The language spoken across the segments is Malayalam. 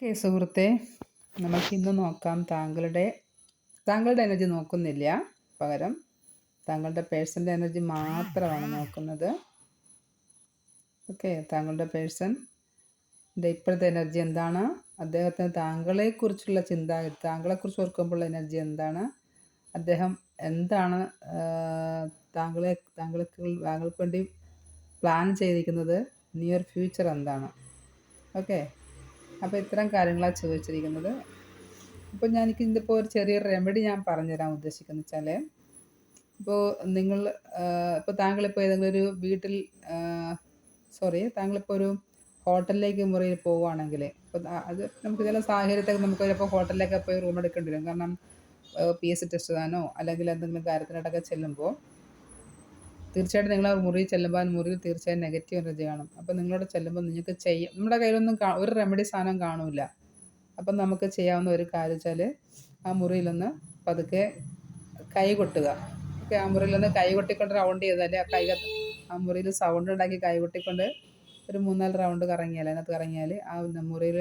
ഓക്കെ സുഹൃത്തെ നമുക്ക് ഇന്ന് നോക്കാം താങ്കളുടെ താങ്കളുടെ എനർജി നോക്കുന്നില്ല പകരം. താങ്കളുടെ പേഴ്സന്റെ എനർജി മാത്രമാണ് നോക്കുന്നത്. ഓക്കെ താങ്കളുടെ പേഴ്സൺ ഇപ്പോഴത്തെ എനർജി എന്താണ്? അദ്ദേഹത്തിന് താങ്കളെക്കുറിച്ചുള്ള ചിന്ത താങ്കളെക്കുറിച്ച് ഓർക്കുമ്പോൾ എനർജി എന്താണ്? അദ്ദേഹം എന്താണ് താങ്കളെ താങ്കൾക്ക് താങ്കൾക്ക് വേണ്ടി പ്ലാൻ ചെയ്തിരിക്കുന്നത്? നിയർ ഫ്യൂച്ചർ എന്താണ്? ഓക്കെ. അപ്പോൾ ഇത്തരം കാര്യങ്ങളാണ് ചോദിച്ചിരിക്കുന്നത്. അപ്പോൾ ഞാൻ എനിക്ക് ഇതിപ്പോൾ ഒരു ചെറിയ റെമഡി ഞാൻ പറഞ്ഞുതരാൻ ഉദ്ദേശിക്കുന്നത് വെച്ചാൽ ഇപ്പോൾ നിങ്ങൾ ഇപ്പോൾ താങ്കളിപ്പോൾ ഏതെങ്കിലും ഒരു വീട്ടിൽ സോറി താങ്കളിപ്പോൾ ഒരു ഹോട്ടലിലേക്ക് മുറിയിൽ പോവുകയാണെങ്കിൽ ഇപ്പോൾ അത് നമുക്ക് ചില സാഹചര്യത്തിൽ നമുക്ക് ചിലപ്പോൾ ഹോട്ടലിലേക്ക് പോയി റൂം എടുക്കേണ്ടി വരും. കാരണം പി എസ് സി ടെസ്റ്റ് താനോ അല്ലെങ്കിൽ എന്തെങ്കിലും കാര്യത്തിനായിട്ടൊക്കെ ചെല്ലുമ്പോൾ തീർച്ചയായിട്ടും നിങ്ങൾ മുറിയിൽ ചെല്ലുമ്പോൾ മുറിയിൽ തീർച്ചയായും നെഗറ്റീവ് എനർജി കാണും. അപ്പോൾ നിങ്ങളോട് ചെല്ലുമ്പോൾ നിങ്ങൾക്ക് ചെയ്യും. നമ്മുടെ കയ്യിലൊന്നും ഒരു റെമഡി സാധനം കാണില്ല അപ്പം നമുക്ക് ചെയ്യാവുന്ന ഒരു കാര്യം വെച്ചാൽ ആ മുറിയിലൊന്ന് പതുക്കെ കൈ കൊട്ടുക. ഓക്കെ? ആ മുറിയിലൊന്ന് കൈ കൊട്ടിക്കൊണ്ട് റൗണ്ട് ചെയ്താൽ ആ കൈ ആ മുറിയിൽ സൗണ്ട് ഉണ്ടാക്കി കൈ കൊട്ടിക്കൊണ്ട് ഒരു മൂന്നാൽ റൗണ്ട് കറങ്ങിയാൽ അതിനകത്ത് കറങ്ങിയാൽ ആ മുറിയിൽ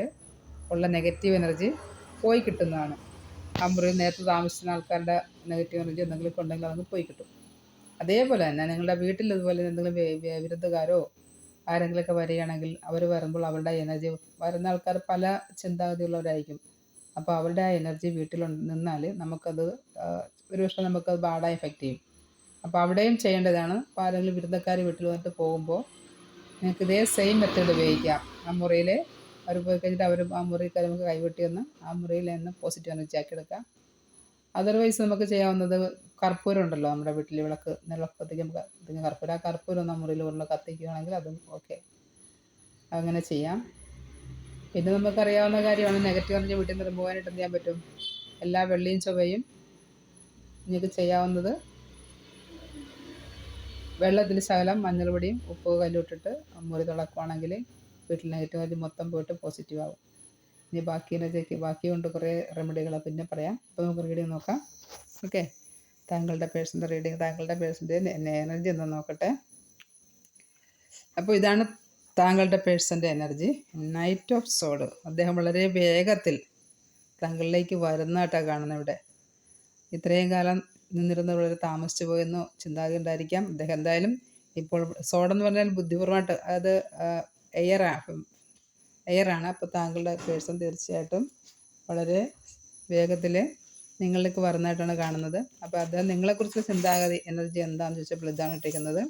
ഉള്ള നെഗറ്റീവ് എനർജി പോയി കിട്ടുന്നതാണ്. ആ മുറിയിൽ നേരത്തെ താമസിക്കുന്ന ആൾക്കാരുടെ നെഗറ്റീവ് എനർജി എന്തെങ്കിലും ഉണ്ടെങ്കിൽ അതങ്ങ് പോയി കിട്ടും. അതേപോലെ തന്നെ നിങ്ങളുടെ വീട്ടിൽ ഇതുപോലെ എന്തെങ്കിലും വിരുദ്ധകാരോ ആരെങ്കിലുമൊക്കെ വരികയാണെങ്കിൽ അവർ വരുമ്പോൾ അവരുടെ എനർജി വരുന്ന ആൾക്കാർ പല ചിന്താഗതിയുള്ളവരായിരിക്കും. അപ്പോൾ അവരുടെ ആ എനർജി വീട്ടിൽ നിന്നാൽ നമുക്കത് ഒരു വർഷം നമുക്കത് ബാഡായി എഫക്റ്റ് ചെയ്യും. അപ്പോൾ അവിടെയും ചെയ്യേണ്ടതാണ് അപ്പോൾ ആരെങ്കിലും വിരുദ്ധക്കാർ വീട്ടിൽ വന്നിട്ട് പോകുമ്പോൾ നിങ്ങൾക്ക് ഇതേ സെയിം മെത്തേഡ് ഉപയോഗിക്കാം ആ മുറിയിൽ അവർ പോയി കഴിഞ്ഞിട്ട് അവർ ആ മുറിയിൽ നമുക്ക് കൈവെട്ടി ഒന്ന് ആ മുറിയിൽ നിന്ന് പോസിറ്റീവ് എനർജി ആക്കി എടുക്കാം അതർവൈസ് നമുക്ക് ചെയ്യാവുന്നത് കർപ്പൂരം ഉണ്ടല്ലോ നമ്മുടെ വീട്ടിൽ വിളക്ക് വിളക്ക് കർപ്പൂരം. ആ കർപ്പൂരം ഒന്ന് മുറിയിൽ ഉരുള കത്തിക്കുകയാണെങ്കിൽ അതും ഓക്കെ അങ്ങനെ ചെയ്യാം. പിന്നെ നമുക്കറിയാവുന്ന കാര്യമാണ് നെഗറ്റീവ് എനർജി വീട്ടിൽ നിന്ന് പോകാനായിട്ട് എന്ത് ചെയ്യാൻ പറ്റും? എല്ലാ വെള്ളിയും ചൊവ്വയും നിങ്ങൾക്ക് ചെയ്യാവുന്നത് വെള്ളത്തിൽ ശകലം മഞ്ഞൾപൊടിയും ഉപ്പ് കല്ലിട്ടിട്ട് മുറി തിളക്കുവാണെങ്കിൽ വീട്ടിൽ നെഗറ്റീവ് എനർജി മൊത്തം പോയിട്ട് പോസിറ്റീവ് ആവും. ഇനി ബാക്കി എനർജിക്ക് ബാക്കിയുണ്ട് കുറേ റെമഡികൾ പിന്നെ പറയാം. അപ്പോൾ നമുക്ക് റീഡിങ് നോക്കാം. ഓക്കെ താങ്കളുടെ പേഴ്സന്റെ റീഡിങ് താങ്കളുടെ പേഴ്സന്റെ എനർജി എന്ന് നോക്കട്ടെ. അപ്പോൾ ഇതാണ് താങ്കളുടെ പേഴ്സന്റെ എനർജി നൈറ്റ് ഓഫ് സോഡ് അദ്ദേഹം വളരെ വേഗത്തിൽ താങ്കളിലേക്ക് വരുന്നതായിട്ടാണ് കാണുന്നത് ഇവിടെ. ഇത്രയും കാലം നിന്നിരുന്ന വളരെ താമസിച്ചു പോയെന്നോ ചിന്താഗതി ഉണ്ടായിരിക്കാം. അദ്ദേഹം എന്തായാലും ഇപ്പോൾ സോഡെന്ന് പറഞ്ഞാൽ ബുദ്ധിപൂർവമായിട്ട് അത് എയറാണ് എയറാണ് അപ്പോൾ താങ്കളുടെ പേഴ്സൺ തീർച്ചയായിട്ടും വളരെ വേഗത്തിൽ നിങ്ങളിലേക്ക് വരുന്നതായിട്ടാണ് കാണുന്നത്. അപ്പോൾ അദ്ദേഹം നിങ്ങളെക്കുറിച്ച് ചിന്താഗതി എനർജി എന്താണെന്ന് ചോദിച്ചപ്പോൾ ഇതാണ് ഇട്ടിരിക്കുന്നത്.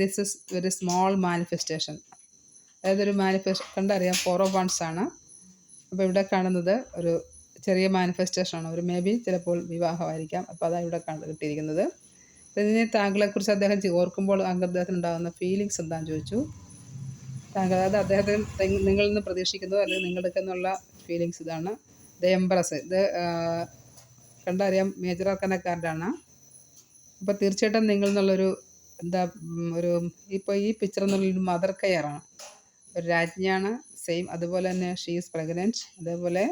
This is very small manifestation അതായത് ഒരു മാനിഫെസ്റ്റ് കണ്ടറിയാം ഫോർ ഓഫ് വൺസ് ആണ്. അപ്പോൾ ഇവിടെ കാണുന്നത് ഒരു ചെറിയ മാനിഫെസ്റ്റേഷൻ ആണ്. ഒരു മേ ബി ചിലപ്പോൾ വിവാഹമായിരിക്കാം. അപ്പോൾ അതാണ് ഇവിടെ കണ്ട് കിട്ടിയിരിക്കുന്നത്. ഇതിനെ താങ്കളെക്കുറിച്ച് അദ്ദേഹം ഓർക്കുമ്പോൾ അദ്ദേഹത്തിന് ഉണ്ടാകുന്ന ഫീലിങ്സ് എന്താണെന്ന് ചോദിച്ചു. താങ്കൾ അതായത് അദ്ദേഹത്തിന് നിങ്ങളിൽ നിന്ന് പ്രതീക്ഷിക്കുന്നതോ അല്ലെങ്കിൽ നിങ്ങളുടെ ഫീലിങ്സ് ഇതാണ്. ദ എംബ്രസ് ഇത് കണ്ടറിയാം മേജർ ആർക്കനക്കാരുടെയാണ് അപ്പോൾ തീർച്ചയായിട്ടും നിങ്ങൾ എന്നുള്ളൊരു എന്താ ഒരു ഇപ്പോൾ ഈ പിക്ചർ എന്നുള്ളൊരു മദർ കെയറാണ് ഒരു രാജ്ഞിയാണ് സെയിം അതുപോലെ തന്നെ ഷീസ് പ്രഗ്നന്റ് അതേപോലെ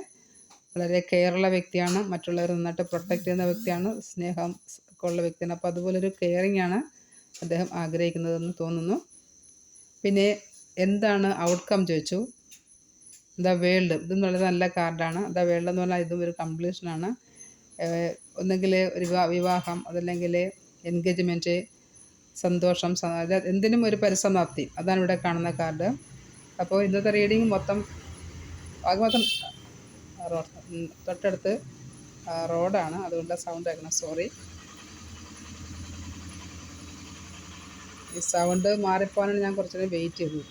വളരെ കെയറുള്ള വ്യക്തിയാണ്. മറ്റുള്ളവർ നന്നായിട്ട് പ്രൊട്ടക്റ്റ് ചെയ്യുന്ന വ്യക്തിയാണ്. സ്നേഹം ഉള്ള വ്യക്തിയാണ്. അപ്പോൾ അതുപോലൊരു കെയറിങ് ആണ് അദ്ദേഹം ആഗ്രഹിക്കുന്നതെന്ന് തോന്നുന്നു. പിന്നെ എന്താണ് ഔട്ട്കം ചോദിച്ചു? ദ വേൾഡ് ഇതും വളരെ നല്ല കാർഡാണ്. ദ വേൾഡ് എന്ന് പറഞ്ഞാൽ ഇതും ഒരു കംപ്ലീഷനാണ് ഒന്നെങ്കിൽ ഒരു വിവാഹം അതല്ലെങ്കിൽ എൻഗേജ്മെന്റ് സന്തോഷം എന്തിനും ഒരു പരിസമാപ്തി. അതാണ് ഇവിടെ കാണുന്ന കാർഡ് അപ്പോൾ ഇന്നത്തെ റീഡിങ് മൊത്തം ആകെ മൊത്തം തൊട്ടടുത്ത് റോഡാണ് അതുകൊണ്ട് സൗണ്ട് ആക്കണം സോറി ഈ സൗണ്ട് മാറിപ്പോകാനാണ് ഞാൻ കുറച്ചുകൂടി വെയിറ്റ് ചെയ്തത്.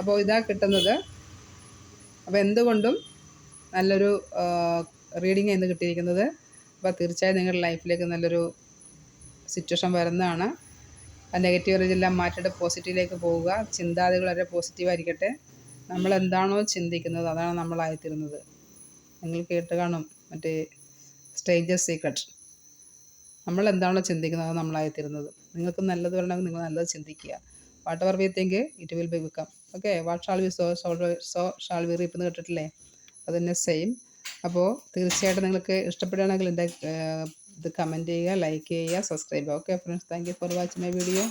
അപ്പോൾ ഇതാ കിട്ടുന്നത്. അപ്പോൾ എന്തുകൊണ്ടും നല്ലൊരു റീഡിങ് ഇന്ന് കിട്ടിയിരിക്കുന്നത്. അപ്പോൾ തീർച്ചയായും നിങ്ങളുടെ ലൈഫിലേക്ക് നല്ലൊരു സിറ്റുവേഷൻ വരുന്നതാണ്. ആ നെഗറ്റീവ് എനർജിയെല്ലാം മാറ്റിയിട്ട് പോസിറ്റീവിലേക്ക് പോവുക. ചിന്താഗതികൾ വളരെ പോസിറ്റീവായിരിക്കട്ടെ നമ്മൾ എന്താണോ ചിന്തിക്കുന്നത് അതാണ് നമ്മളായിത്തീരുന്നത് നിങ്ങൾ കേട്ട് കാണും മറ്റേ സ്റ്റേജസ് സീക്രട്ട് നമ്മൾ എന്താണോ ചിന്തിക്കുന്നത് അത് നമ്മളായിത്തീരുന്നത് നിങ്ങൾക്ക് നല്ലത് വരണമെങ്കിൽ നിങ്ങൾ നല്ലത് ചിന്തിക്കുക. Whatever we think it will be become okay what shall we sow sow shall we reap എന്ന് കേട്ടിട്ടില്ലേ? അത് തന്നെ സെയിം അപ്പോൾ തീർച്ചയായിട്ടും നിങ്ങൾക്ക് ഇഷ്ടപ്പെടുകയാണെങ്കിൽ എന്റെ ഇത് കമന്റ് ചെയ്യുക ലൈക്ക് ചെയ്യുക സബ്സ്ക്രൈബ് ചെയ്യുക. Okay friends thank you for watching my video